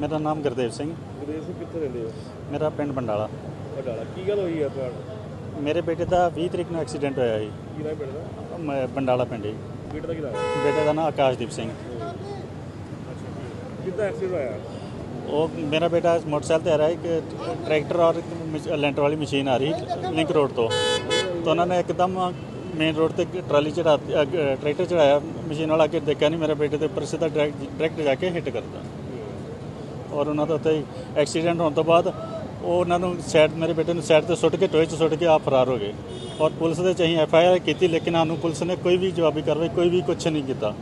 ਮੇਰਾ ਨਾਮ ਗੁਰਦੇਵ ਸਿੰਘ। ਗੁਰਦੇਵ ਸਿੰਘ ਕਿੱਥੇ ਰਹਿੰਦੇ ਹੋ? ਮੇਰਾ ਪਿੰਡ ਬੰਡਾਲਾ। ਬਡਾਲਾ। ਕੀ ਗੱਲ ਹੋਈ ਹੈ ਤੁਹਾਡਾ? ਮੇਰੇ ਬੇਟੇ ਦਾ 20 ਤਰੀਕ ਨੂੰ ਐਕਸੀਡੈਂਟ ਹੋਇਆ ਜੀ ਕੀ ਨਾਮ ਪਿੰਡ ਦਾ? ਮੈਂ ਬੰਡਾਲਾ ਪਿੰਡ ਜੀ। ਬੇਟੇ ਦਾ ਕੀ ਨਾਮ ਹੈ? ਬੇਟੇ ਦਾ ਨਾਮ ਆਕਾਸ਼ਦੀਪ ਸਿੰਘ। ਕਿੱਦਾਂ ਐਕਸੀਡੈਂਟ ਹੋਇਆ? ਉਹ ਮੇਰਾ ਬੇਟਾ ਮੋਟਰਸਾਈਕਲ ਤੇ ਆ ਰਿਹਾ ਇੱਕ ਟਰੈਕਟਰ ਔਰ ਲੈਂਟਰ ਵਾਲੀ ਮਸ਼ੀਨ ਆ ਰਹੀ ਲਿੰਕ ਰੋਡ ਤੋਂ। ਤਾਂ ਉਹਨਾਂ ਨੇ ਇੱਕਦਮ ਮੇਨ ਰੋਡ ਤੇ ਟਰਾਲੀ ਚੜਾ ਟਰੈਕਟਰ ਚੜਾਇਆ ਮਸ਼ੀਨ ਵਾਲਾ ਅੱਗੇ ਦੇਖਿਆ ਨਹੀਂ ਮੇਰੇ ਬੇਟੇ ਦੇ ਉੱਪਰ ਸਿੱਧਾ ਡਾਇਰੈਕਟ ਜਾ ਕੇ ਹਿੱਟ ਕਰਤਾ ਔਰ ਉਹਨਾਂ ਦਾ ਹੀ ਐਕਸੀਡੈਂਟ ਹੋਣ ਤੋਂ ਬਾਅਦ ਉਹ ਉਹਨਾਂ ਨੂੰ ਸਾਈਡ ਮੇਰੇ ਬੇਟੇ ਨੂੰ ਸਾਈਡ ਤੇ ਸੁੱਟ ਕੇ ਟੋਏ 'ਚ ਸੁੱਟ ਕੇ ਆਪ ਫਰਾਰ ਹੋ ਗਏ। ਔਰ ਪੁਲਿਸ ਦੇ ਚਾਹੀਂ ਐਫ ਆਈ ਆਰ ਕੀਤੀ ਲੇਕਿਨ ਸਾਨੂੰ ਪੁਲਿਸ ਨੇ ਕੋਈ ਵੀ ਜਵਾਬੀ ਕਾਰਵਾਈ ਕੋਈ ਵੀ ਕੁਛ ਨਹੀਂ ਕੀਤਾ।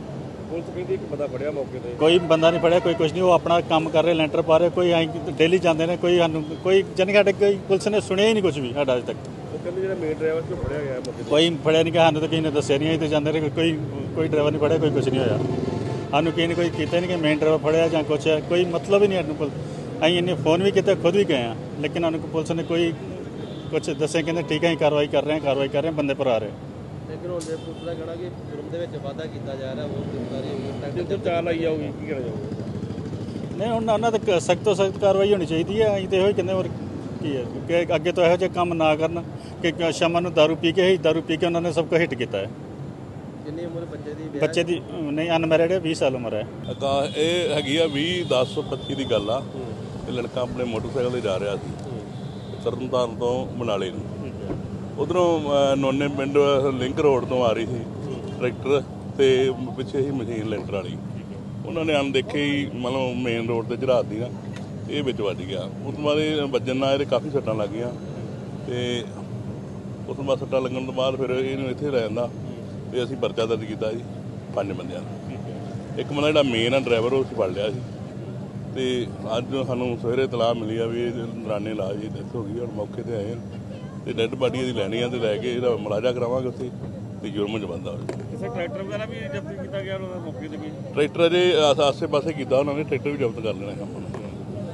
ਪੁਲਿਸ ਕਹਿੰਦੀ ਇੱਕ ਬੰਦਾ ਫੜਿਆ ਮੌਕੇ ਤੇ। ਕੋਈ ਬੰਦਾ ਨਹੀਂ ਫੜਿਆ ਕੋਈ ਕੁਛ ਨਹੀਂ ਉਹ ਆਪਣਾ ਕੰਮ ਕਰ ਰਹੇ ਲੈਂਟਰ ਪਾ ਰਹੇ ਕੋਈ ਐਂ ਡੇਲੀ ਜਾਂਦੇ ਨੇ ਕੋਈ ਸਾਨੂੰ ਕੋਈ ਕਿ ਸਾਡੇ ਕੋਈ ਪੁਲਿਸ ਨੇ ਸੁਣਿਆ ਹੀ ਨਹੀਂ ਕੁਝ ਵੀ ਸਾਡਾ ਅਜੇ ਤੱਕ। ਉਹ ਕਹਿੰਦੇ ਜਿਹੜਾ ਮੇਨ ਡਰਾਈਵਰ ਉਹ ਫੜਿਆ ਗਿਆ ਮੌਕੇ ਤੇ। ਕੋਈ ਫੜਿਆ ਨਹੀਂ ਕਿ ਸਾਨੂੰ ਤਾਂ ਕਿਸੇ ਨੇ ਦੱਸਿਆ ਨਹੀਂ ਅਸੀਂ ਤਾਂ ਜਾਂਦੇ ਰਹੇ ਕੋਈ ਕੋਈ ਡਰਾਈਵਰ ਨਹੀਂ ਫੜਿਆ ਕੋਈ ਕੁਝ ਨਹੀਂ ਹੋਇਆ। ਸਾਨੂੰ ਕਿਸੇ ਨੇ ਕੋਈ ਕੀਤਾ ਨਹੀਂ ਕਿ ਮੇਨ ਡਰਾਈਵਰ ਫੜਿਆ ਜਾਂ ਕੁਛ ਹੈ ਕੋਈ ਮਤਲਬ ਹੀ ਨਹੀਂ ਸਾਨੂੰ ਕੋਲ। ਅਸੀਂ ਇੰਨੇ ਫੋਨ ਵੀ ਕੀਤੇ ਖੁਦ ਵੀ ਗਏ ਆ ਲੇਕਿਨ ਸਾਨੂੰ ਪੁਲਿਸ ਨੇ ਕੋਈ ਕੁਛ ਦੱਸਿਆ ਕਹਿੰਦੇ ਠੀਕ ਹੈ ਅਸੀਂ ਕਾਰਵਾਈ ਕਰ ਰਹੇ ਹਾਂ ਕਾਰਵਾਈ ਕਰ ਰਹੇ ਹਾਂ ਬੰਦੇ ਪਰ ਆ ਰਹੇ ਲੇਕਿਨ ਹੁਣ ਜੇ ਪੁਲਿਸ ਦਾ ਕਹਿਣਾ ਕਿ ਜੁਰਮ ਦੇ ਵਿੱਚ ਵਾਧਾ ਕੀਤਾ ਜਾ ਰਿਹਾ ਉਹ ਗ੍ਰਿਫਤਾਰੀ ਹੋਈ ਜੇ ਉੱਥੇ ਚਾਲ ਆਈ ਜਾਊਗੀ ਕੀ ਕਹਿਣਾ ਚਾਹੋਗੇ ਨਹੀਂ ਉਹਨਾਂ ਉਹਨਾਂ ਤੇ ਸਖਤ ਤੋਂ ਸਖਤ ਕਾਰਵਾਈ ਹੋਣੀ ਚਾਹੀਦੀ ਹੈ ਅਸੀਂ ਤੇ ਇਹੋ ਹੀ ਕਹਿੰਦੇ ਹੋਰ ਕੀ ਹੈ ਕਿ ਅੱਗੇ ਤੋਂ ਇਹੋ ਜਿਹੇ ਕੰਮ ਨਾ ਕਰਨ ਕਿ ਸ਼ਾਮਾਂ ਨੂੰ ਦਾਰੂ ਪੀ ਕੇ ਹੀ ਦਾਰੂ ਪੀ ਕੇ ਉਹਨਾਂ ਨੇ ਸਭ ਕੁਝ ਹਿੱਟ ਕੀਤਾ ਹੈ। ਕਿੰਨੀ ਉਮਰ ਬੱਚੇ ਦੀ ਵਿਆਹ ਬੱਚੇ ਦੀ ਨਹੀਂ ਅਨਮੈਰਿਡ ਹੈ 20 ਸਾਲ ਉਮਰ ਹੈ। ਆਕਾਸ਼ ਇਹ ਹੈਗੀ ਆ 20 10 25 ਦੀ ਗੱਲ ਆ। ਇਹ ਲੜਕਾ ਆਪਣੇ ਮੋਟਰਸਾਈਕਲ ਤੇ ਜਾ ਰਿਹਾ ਸੀ। ਤਰਨਤਾਰਨ ਤੋਂ ਮਨਾਲੇ ਨੂੰ। ਉਧਰੋਂ ਨੋਨੇ ਪਿੰਡ ਲਿੰਕ ਰੋਡ ਤੋਂ ਆ ਰਹੀ ਸੀ। ਟਰੈਕਟਰ ਤੇ ਪਿੱਛੇ ਹੀ ਮਸ਼ੀਨ ਲੈਂਟਰ ਵਾਲੀ। ਉਹਨਾਂ ਨੇ ਅਣਦੇਖੇ ਹੀ ਮਤਲਬ ਮੇਨ ਰੋਡ ਤੇ ਚੜ੍ਹਾ ਦਿੱਤੀ ਨਾ। ਇਹ ਵਿੱਚ ਵੱਜ ਗਿਆ। ਉਸ ਤੋਂ ਬਾਅਦ ਇਹ ਵੱਜਣ ਨਾਲ ਇਹਦੇ ਕਾਫੀ ਸੱਟਾਂ ਲੱਗੀਆਂ ਤੇ ਉਸ ਤੋਂ ਬਾਅਦ ਸੱਟਾਂ ਲੱਗਣ ਤੋਂ ਬਾਅਦ ਫਿਰ ਇਹਨੂੰ ਇੱਥੇ ਲੈ ਜਾਂਦਾ। ਤੇ ਅਸੀਂ ਪਰਚਾ ਦਰਜ ਕੀਤਾ ਜੀ ਪੰਜ ਬੰਦਿਆਂ ਦਾ। ਇੱਕ ਬੰਦਾ ਜਿਹੜਾ ਮੇਨ ਆ ਡਰਾਈਵਰ ਉਹ ਅਸੀਂ ਫੜ ਲਿਆ ਸੀ ਤੇ ਅੱਜ ਸਾਨੂੰ ਸਵੇਰੇ ਤਲਾਹ ਮਿਲੀ ਆ ਵੀ ਇਹ ਦਰਾਨੇ ਇਲਾਜ ਦੀ ਡੈਥ ਹੋ ਗਈ ਹੁਣ ਮੌਕੇ ਤੇ ਆਏ ਹਾਂ ਤੇ ਡੈੱਡ ਬਾਡੀ ਇਹਦੀ ਲੈਣੀ ਆ ਤੇ ਲੈ ਕੇ ਇਹਦਾ ਮਲਾਜਾ ਕਰਾਵਾਂਗੇ ਉੱਥੇ ਤੇ ਜੁਰਮ ਚ ਬੰਦਾ ਹੋਵੇ। ਕਿਸੇ ਟਰੈਕਟਰ ਵਗੈਰਾ ਵੀ ਜ਼ਬਤ ਕੀਤਾ ਗਿਆ ਉਹਨਾਂ ਦਾ ਮੌਕੇ ਤੇ ਵੀ? ਟਰੈਕਟਰ ਅਜੇ ਆਸ- ਆਸੇ-ਪਾਸੇ ਕੀਤਾ ਉਹਨਾਂ ਨੇ ਟਰੈਕਟਰ ਵੀ ਜ਼ਬਤ ਕਰ ਲੈਣਾ ਕੰਮ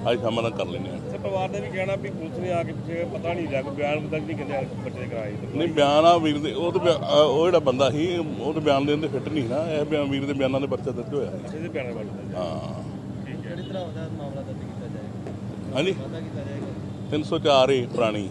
ਅੱਜ ਸ਼ਾਮਾਂ ਤੱਕ ਕਰ ਲੈਣੇ ਆ ਸੇ ਪਰਿਵਾਰ ਨੇ ਵੀ ਕਹਿਣਾ ਵੀ ਪੁਲਿਸ ਨੇ ਆ ਕੇ ਪਿੱਛੇ ਪਤਾ ਨਹੀਂ ਲਿਆ ਕੋਈ ਬਿਆਨ ਮੁਦਕ ਨਹੀਂ ਕਹਿੰਦੇ ਬੱਚੇ ਦੇ ਕਰਾਏ ਨਹੀਂ ਬਿਆਨ ਆ ਵੀਰ ਦੇ ਉਹ ਤੇ ਬਿਆ- ਅ, ਉਹ ਜਿਹੜਾ ਬੰਦਾ ਸੀ ਉਹ ਤੇ ਬਿਆਨ ਦੇਣ ਦੇ ਫਿੱਟ ਨਹੀਂ ਨਾ ਇਹ ਬਿਆਨ ਵੀਰ ਦੇ ਬਿਆਨਾਂ ਦੇ ਪਰਚਾ ਦਰਜ ਹੋਇਆ ਇਹਦੇ ਬਿਆਨ ਵੱਲ ਹਾਂ। ਕਿਹੜੀ ਤਰ੍ਹਾਂ ਦਾ ਮਾਮਲਾ ਦਰਜ ਕੀਤਾ ਜਾਏਗਾ? ਹਾਂਜੀ। ਵਾਧਾ ਕੀਤਾ ਜਾਏਗਾ? 304 ਏ ਪੁਰਾਣੀ।